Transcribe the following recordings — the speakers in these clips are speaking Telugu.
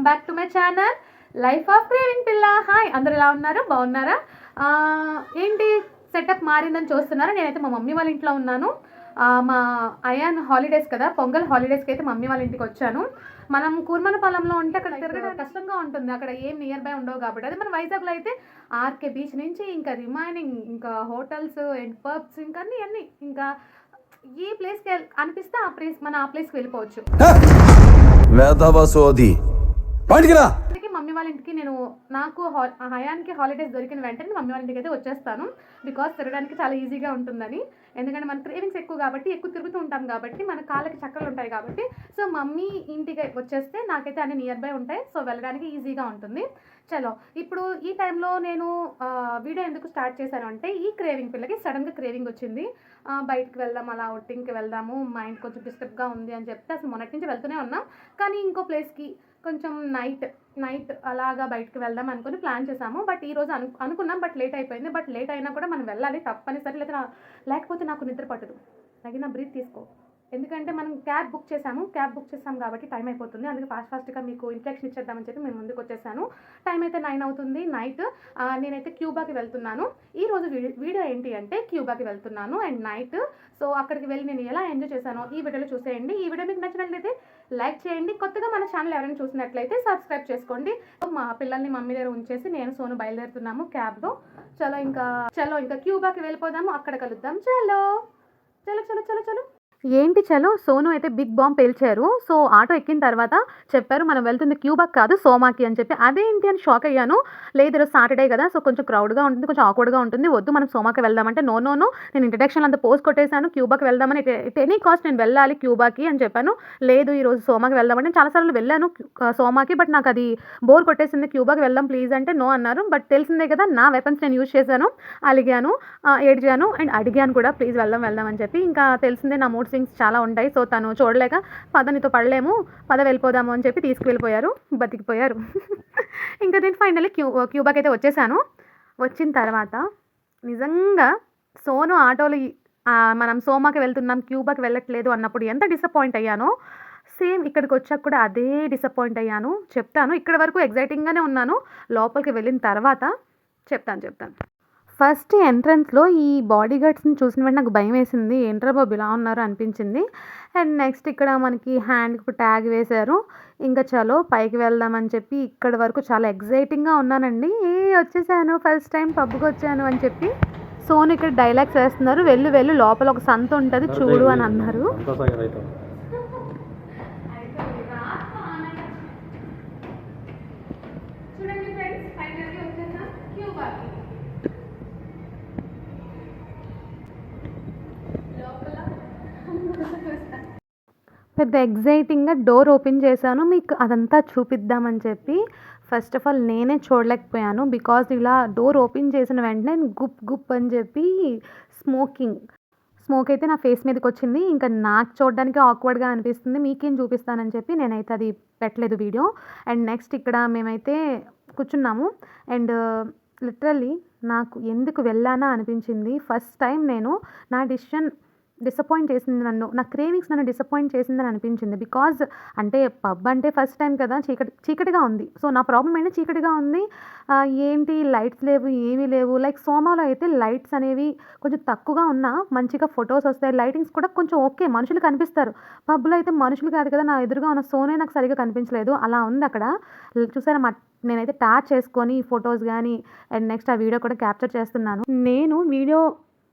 Welcome back to my channel life of craving పిల్ల హాయ్ అందరు ఎలా ఉన్నారు? బాగున్నారా? ఏంటి? సెటప్ మారిందని చూస్తున్నారా? నేనైతే మా మమ్మీ వాళ్ళ ఇంట్లో ఉన్నాను. మా అయాన్ హాలిడేస్ కదా పొంగల్ హాలిడేస్కి అయితే మమ్మీ వాళ్ళ ఇంటికి వచ్చాను. మనం కూర్మనపాలెంలో ఉంటే అక్కడ తిరగడం కష్టంగా ఉంటుంది. అక్కడ ఏం నియర్ బై ఉండవు కాబట్టి. అదే మన వైజాగ్లో అయితే ఆర్కే బీచ్ నుంచి ఇంకా రిమైనింగ్ ఇంకా హోటల్స్ అండ్ పబ్స్ ఇంకా అన్నీ అన్నీ ఇంకా ఏ ప్లేస్కి అనిపిస్తే ఆ ప్లేస్ మన ఆ ప్లేస్కి వెళ్ళిపోవచ్చు. వేదవ సోది. బయటికి రా. మమ్మీ వాళ్ళ ఇంటికి నేను నాకు ఆ హయానికి హాలిడేస్ దొరికిన వెంటనే మమ్మీ వాళ్ళ ఇంటికి అయితే వచ్చేస్తాను. బికాస్ తిరగడానికి చాలా ఈజీగా ఉంటుందని. ఎందుకంటే మన క్రేవింగ్స్ ఎక్కువ కాబట్టి ఎక్కువ తిరుగుతూ ఉంటాం కాబట్టి మన కాళ్ళకి చక్కలు ఉంటాయి కాబట్టి. సో మమ్మీ ఇంటికి వచ్చేస్తే నాకైతే అన్ని నియర్ బై ఉంటాయి. సో వెళ్ళడానికి ఈజీగా ఉంటుంది. చలో ఇప్పుడు ఈ టైంలో నేను వీడియో ఎందుకు స్టార్ట్ చేశాను అంటే ఈ క్రేవింగ్ పిల్లకి సడన్గా క్రేవింగ్ వచ్చింది. బయటకు బయటికి వెళ్దాం అలా అవుటింగ్కి వెళ్దాము మైండ్ కొంచెం డిస్టర్బ్గా ఉంది అని చెప్తే అసలు మొన్నటి నుంచి వెళ్తూనే ఉన్నాం. కానీ ఇంకో ప్లేస్కి కొంచెం నైట్ నైట్ అలాగా బయటకు వెళ్దాం అనుకుని ప్లాన్ చేసాము బట్ ఈ రోజు అను అనుకున్నాం బట్ లేట్ అయిపోయింది. బట్ లేట్ అయినా కూడా మనం వెళ్ళాలి తప్పనిసరి. లేదా నా- లేకపోతే నాకు నిద్ర పట్టదు. తగిన బ్రీత్ తీసుకో. ఎందుకంటే మనం క్యాబ్ బుక్ చేసాము క్యాబ్ బుక్ చేసాం కాబట్టి టైం అయిపోతుంది. అందుకే ఫాస్ట్ ఫాస్ట్గా మీకు ఇంట్రక్షన్ ఇచ్చేద్దామని చెప్పి మేము ముందుకు వచ్చేసాను. టైం అయితే నైన్ అవుతుంది నైట్. నేనైతే క్యూబాకి వెళ్తున్నాను. ఈ రోజు వీడియో వీడియో ఏంటి అంటే క్యూబాకి వెళ్తున్నాను అండ్ నైట్. సో అక్కడికి వెళ్ళి నేను ఎలా ఎంజాయ్ చేశానో ఈ వీడియోలో చూసేయండి. ఈ వీడియో మీకు నచ్చినట్లయితే లైక్ చేయండి. కొత్తగా మన ఛానల్ ఎవరైనా చూసినట్లయితే సబ్స్క్రైబ్ చేసుకోండి. మా పిల్లల్ని మమ్మీ దగ్గర ఉంచేసి నేను సోను బయలుదేరుతున్నాము క్యాబ్లో. చలో ఇంకా చలో ఇంకా క్యూబాకి వెళ్ళిపోదాము. అక్కడ కలుద్దాం. చలో. చలో చలో చలో చలో. ఏంటి చలో? సోను అయితే బిగ్ బాంబ్ పేల్చారు. సో ఆటో ఎక్కిన తర్వాత చెప్పారు మనం వెళ్తుంది క్యూబాక్ కాదు సోమాకి అని చెప్పి. అదేంటి అని షాక్ అయ్యాను. లేదు ఈరోజు సాటర్డే కదా సో కొంచెం క్రౌడ్గా ఉంటుంది కొంచెం ఆక్వర్డ్గా ఉంటుంది. వద్దు మనం సోమాకి వెళ్దామంటే నో నో నో. నేను ఇంట్రడక్షన్ అంతా పోస్ట్ కొట్టేశాను. క్యూబాకి వెళ్దామని ఎనీ కాస్ట్ నేను వెళ్ళాలి క్యూబాకి అని చెప్పాను. లేదు ఈరోజు సోమాకి వెళ్దామంటే నేను చాలాసార్లు వెళ్ళాను సోమాకి బట్ నాకు అది బోర్ కొట్టేసింది. క్యూబాకి వెళ్దాం ప్లీజ్ అంటే నో అన్నారు. బట్ తెలిసిందే కదా నా వెపన్స్ నేను యూజ్ చేశాను. అలిగాను ఏడ్చాను అండ్ అడిగాను కూడా ప్లీజ్ వెళ్దాం వెళ్దాం అని చెప్పి. ఇంకా తెలిసిందే నా మూడ్ స్వింగ్స్ చాలా ఉంటాయి. సో తను చూడలేక పదనితో పడలేము పద వెళ్ళిపోదాము అని చెప్పి తీసుకువెళ్ళిపోయారు బతికిపోయారు. ఇంకా నేను ఫైనల్లీ క్యూ క్యూబాకి అయితే వచ్చేసాను. వచ్చిన తర్వాత నిజంగా సోను ఆటోలు మనం సోమాకి వెళ్తున్నాం క్యూబాకి వెళ్ళట్లేదు అన్నప్పుడు ఎంత డిసప్పాయింట్ అయ్యానో సేమ్ ఇక్కడికి వచ్చాక కూడా అదే డిసప్పాయింట్ అయ్యాను. చెప్తాను ఇక్కడ వరకు ఎగ్జైటింగ్గానే ఉన్నాను. లోపలికి వెళ్ళిన తర్వాత చెప్తాను చెప్తాను. ఫస్ట్ ఎంట్రన్స్లో ఈ బాడీ గార్డ్స్ని చూసిన వెంటనే నాకు భయం వేసింది. ఏంట్రా బాబు ఇలా ఉన్నారు అనిపించింది. అండ్ నెక్స్ట్ ఇక్కడ మనకి హ్యాండ్కి ట్యాగ్ వేశారు. ఇంకా చలో పైకి వెళ్దామని చెప్పి ఇక్కడ వరకు చాలా ఎగ్జైటింగ్గా ఉన్నానండి. ఏ వచ్చేసాను. ఫస్ట్ టైం పబ్కి వచ్చాను అని చెప్పి సోన్ ఇక్కడ డైలాగ్స్ వేస్తున్నారు. వెళ్ళు వెళ్ళు లోపల ఒక సంత ఉంటుంది. చూడు అని అన్నారు చూడండి ఫ్రెండ్స్ ఫైనల్లీ వచ్చేసాం క్యూబాకి పెద్ద ఎగ్జైటింగ్గా డోర్ ఓపెన్ చేశాను. మీకు అదంతా చూపిద్దామని చెప్పి ఫస్ట్ ఆఫ్ ఆల్ నేనే చూడలేకపోయాను. బికాజ్ ఇలా డోర్ ఓపెన్ చేసిన వెంటనే గుప్ గుప్ అని చెప్పి స్మోకింగ్ స్మోక్ అయితే నా ఫేస్ మీదకి వచ్చింది. ఇంకా నాకు చూడడానికి ఆక్వర్డ్గా అనిపిస్తుంది. మీకేం చూపిస్తానని చెప్పి నేనైతే అది పెట్టలేదు వీడియో. అండ్ నెక్స్ట్ ఇక్కడ మేమైతే కూర్చున్నాము. అండ్ లిటరల్లీ నాకు ఎందుకు వెళ్ళానా అనిపించింది. ఫస్ట్ టైం నేను నా డిసిషన్ డిసప్పాయింట్ చేసింది నన్ను. నా క్రేవింగ్స్ నన్ను డిసప్పాయింట్ చేసిందని అనిపించింది. బికాజ్ అంటే పబ్ అంటే ఫస్ట్ టైం కదా చీకటి చీకటిగా ఉంది. సో నా ప్రాబ్లం అయినా చీకటిగా ఉంది. ఏంటి? లైట్స్ లేవు ఏమీ లేవు. లైక్ సోమాలో అయితే లైట్స్ అనేవి కొంచెం తక్కువగా ఉన్నా మంచిగా ఫొటోస్ వస్తాయి. లైటింగ్స్ కూడా కొంచెం ఓకే మనుషులు కనిపిస్తారు. పబ్లో అయితే మనుషులు కాదు కదా నా ఎదురుగా ఉన్న సోనే నాకు సరిగా కనిపించలేదు. అలా ఉంది అక్కడ. చూసారా? మా నేనైతే ట్యాచ్ చేసుకొని ఫొటోస్ కానీ అండ్ నెక్స్ట్ ఆ వీడియో కూడా క్యాప్చర్ చేస్తున్నాను. నేను వీడియో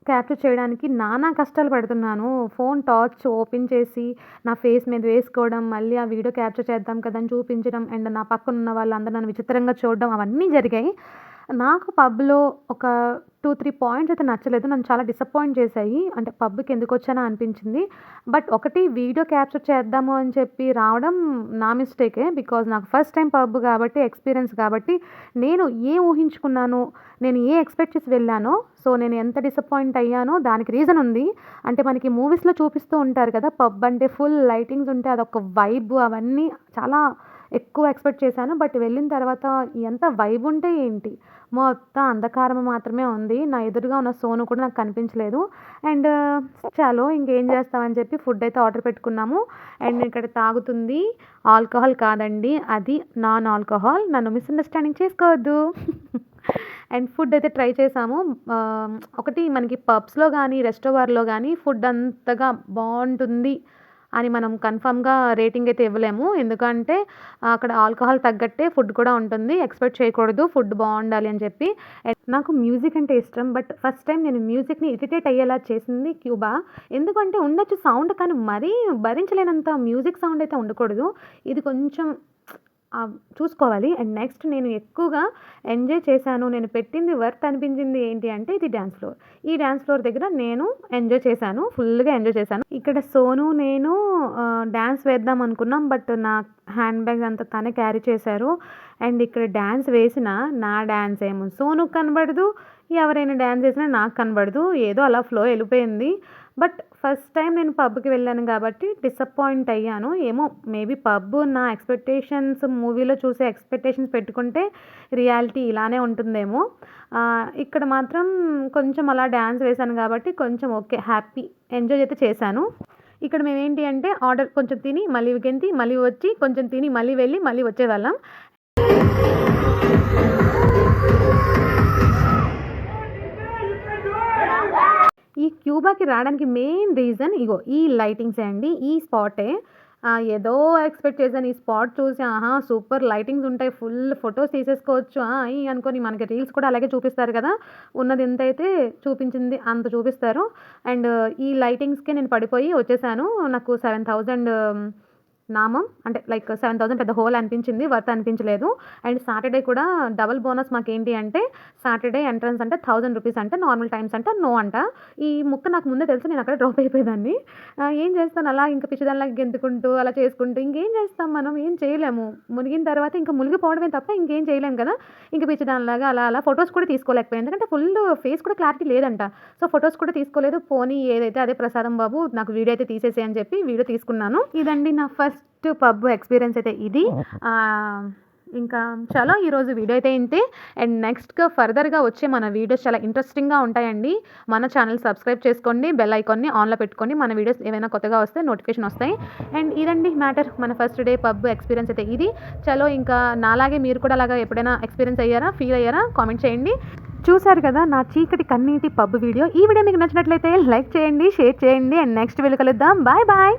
క్యాప్చర్ చేయడానికి నానా కష్టాలు పడుతున్నాను. ఫోన్ టార్చ్ ఓపెన్ చేసి నా ఫేస్ మీద వేసుకోవడం మళ్ళీ ఆ వీడియో క్యాప్చర్ చేద్దాం కదా అని చూపించడం అండ్ నా పక్కన ఉన్న వాళ్ళందరూ నన్ను విచిత్రంగా చూడడం అవన్నీ జరిగాయి. నాకు పబ్లో ఒక టూ త్రీ పాయింట్స్ అయితే నచ్చలేదు. నన్ను చాలా డిసప్పాయింట్ చేశాయి. అంటే పబ్కి ఎందుకు వచ్చానో అనిపించింది. బట్ ఒకటి వీడియో క్యాప్చర్ చేద్దాము అని చెప్పి రావడం నా మిస్టేకే. బికాజ్ నాకు ఫస్ట్ టైం పబ్ కాబట్టి ఎక్స్పీరియన్స్ కాబట్టి నేను ఏ ఊహించుకున్నాను నేను ఏ ఎక్స్పెక్ట్ చేసి వెళ్ళానో సో నేను ఎంత డిసప్పాయింట్ అయ్యానో దానికి రీజన్ ఉంది. అంటే మనకి మూవీస్లో చూపిస్తూ ఉంటారు కదా పబ్ అంటే ఫుల్ లైటింగ్స్ ఉంటే అదొక వైబ్ అవన్నీ చాలా ఎక్కువ ఎక్స్పెక్ట్ చేశాను. బట్ వెళ్ళిన తర్వాత ఎంత వైబ్ ఉంటే ఏంటి? మొత్తం అంధకారం మాత్రమే ఉంది. నా ఎదురుగా ఉన్న సోను కూడా నాకు కనిపించలేదు. అండ్ చాలో ఇంకేం చేస్తామని చెప్పి ఫుడ్ అయితే ఆర్డర్ పెట్టుకున్నాము. అండ్ ఇక్కడ తాగుతుంది. ఆల్కహాల్ కాదండి. అది నాన్ ఆల్కహాల్. నన్ను మిస్అండర్స్టాండింగ్ చేసుకోవద్దు. అండ్ ఫుడ్ అయితే ట్రై చేసాము ఒకటి మనకి పబ్స్లో కానీ రెస్టాబార్లో కానీ ఫుడ్ అంతగా బాగుంటుంది. అని మనం కన్ఫామ్గా రేటింగ్ అయితే ఇవ్వలేము. ఎందుకంటే అక్కడ ఆల్కహాల్ తగ్గట్టే ఫుడ్ కూడా ఉంటుంది. ఎక్స్పెక్ట్ చేయకూడదు. ఫుడ్ బాగుండాలి అని చెప్పి. నాకు మ్యూజిక్ అంటే ఇష్టం. బట్ ఫస్ట్ టైం నేను మ్యూజిక్ని ఇరిటేట్ అయ్యేలా చేసింది క్యూబా. ఎందుకంటే ఉండొచ్చు సౌండ్ కానీ మరీ భరించలేనంత మ్యూజిక్ సౌండ్ అయితే ఉండకూడదు. ఇది కొంచెం చూసుకోవాలి. అండ్ నెక్స్ట్ నేను ఎక్కువగా ఎంజాయ్ చేశాను. నేను పెట్టింది వర్త్ అనిపించింది ఏంటి అంటే ఇది డ్యాన్స్ ఫ్లోర్ ఈ డ్యాన్స్ ఫ్లోర్ దగ్గర నేను ఎంజాయ్ చేశాను. ఫుల్గా ఎంజాయ్ చేశాను. ఇక్కడ సోను నేను డ్యాన్స్ వేద్దాం అనుకున్నాం. బట్ నా హ్యాండ్ బ్యాగ్ అంతా తనే క్యారీ చేశారు. అండ్ ఇక్కడ డ్యాన్స్ వేసిన నా డ్యాన్స్ ఏమో. సోనుకు కనబడదు. ఎవరైనా డ్యాన్స్ చేసినా నాకు కనబడదు. ఏదో అలా ఫ్లో వెళ్ళిపోయింది. బట్ ఫస్ట్ టైం నేను పబ్కి వెళ్ళాను కాబట్టి డిసప్పాయింట్ అయ్యాను. ఏమో మేబీ పబ్ నా ఎక్స్పెక్టేషన్స్ మూవీలో చూసే ఎక్స్పెక్టేషన్స్ పెట్టుకుంటే రియాలిటీ ఇలానే ఉంటుందేమో. ఇక్కడ మాత్రం కొంచెం అలా డ్యాన్స్ వేశాను కాబట్టి కొంచెం ఓకే హ్యాపీ ఎంజాయ్ అయితే చేశాను. ఇక్కడ మేమేంటి అంటే ఆర్డర్ కొంచెం తిని మళ్ళీ గెంతి మళ్ళీ వచ్చి కొంచెం తిని మళ్ళీ వెళ్ళి మళ్ళీ వచ్చేవాళ్ళం. ఈ క్యూబాకి రావడానికి మెయిన్ రీజన్ ఇగో ఈ లైటింగ్సే అండి. ఈ స్పాటే ఏదో ఎక్స్పెక్ట్ చేశాను. ఈ స్పాట్ చూసి ఆహా సూపర్ లైటింగ్స్ ఉంటాయి. ఫుల్ ఫొటోస్ తీసేసుకోవచ్చు. అయి అనుకొని మనకి రీల్స్ కూడా అలాగే చూపిస్తారు కదా. ఉన్నది ఎంత అయితే చూపించింది అంత చూపిస్తారు. అండ్ ఈ లైటింగ్స్కే నేను పడిపోయి వచ్చేసాను. నాకు సెవెన్ థౌజండ్ నామం అంటే లైక్ సెవెన్ థౌసండ్ పెద్ద హోల్ అనిపించింది వర్త్ అనిపించలేదు. అండ్ సాటర్డే కూడా డబుల్ బోనస్ మాకు ఏంటి అంటే సాటర్డే ఎంట్రన్స్ అంటే థౌజండ్ రూపీస్ అంటే నార్మల్ టైమ్స్ అంటే నో అంట. ఈ ముక్క నాకు ముందే తెలుసు నేను అక్కడ డ్రాప్ అయిపోయేదాన్ని. ఏం చేస్తాను? అలా ఇంకా పిచ్చిదానిలాగా గెంతుకుంటూ అలా చేసుకుంటూ ఇంకేం చేస్తాం మనం? ఏం చేయలేము. మునిగిన తర్వాత ఇంకా మునిగిపోవడమే తప్ప ఇంకేం చేయలేము కదా. ఇంకా పిచ్చిదానిలాగా అలా అలా ఫొటోస్ కూడా తీసుకోలేకపోయాను. ఎందుకంటే ఫుల్ ఫేస్ కూడా క్లారిటీ లేదంట. సో ఫొటోస్ కూడా తీసుకోలేదు. పోనీ ఏదైతే అదే ప్రసాదం బాబు నాకు వీడియో అయితే తీసేసే అని చెప్పి వీడియో తీసుకున్నాను. ఇదండి నా ఫస్ట్ పబ్ ఎక్స్పీరియన్స్ అయితే ఇది. ఇంకా చాలా ఈరోజు వీడియో అయితే ఇంతే. అండ్ నెక్స్ట్గా ఫర్దర్గా వచ్చే మన వీడియోస్ చాలా ఇంట్రెస్టింగ్గా ఉంటాయండి. మన ఛానల్ సబ్స్క్రైబ్ చేసుకోండి బెల్ ఐకాన్ని ఆన్లో పెట్టుకోండి మన వీడియోస్ ఏమైనా కొత్తగా వస్తే నోటిఫికేషన్ వస్తాయి. అండ్ ఇదండి మ్యాటర్. మన ఫస్ట్ డే పబ్ ఎక్స్పీరియన్స్ అయితే ఇది. చలో ఇంకా నాలాగే మీరు కూడా అలాగా ఎప్పుడైనా ఎక్స్పీరియన్స్ అయ్యారా ఫీల్ అయ్యారా? కామెంట్ చేయండి. చూశారు కదా నా చీకటి కన్నీటి పబ్ వీడియో. ఈ వీడియో మీకు నచ్చినట్లయితే లైక్ చేయండి షేర్ చేయండి. అండ్ నెక్స్ట్ వీడియో కలుద్దాం. Bye bye.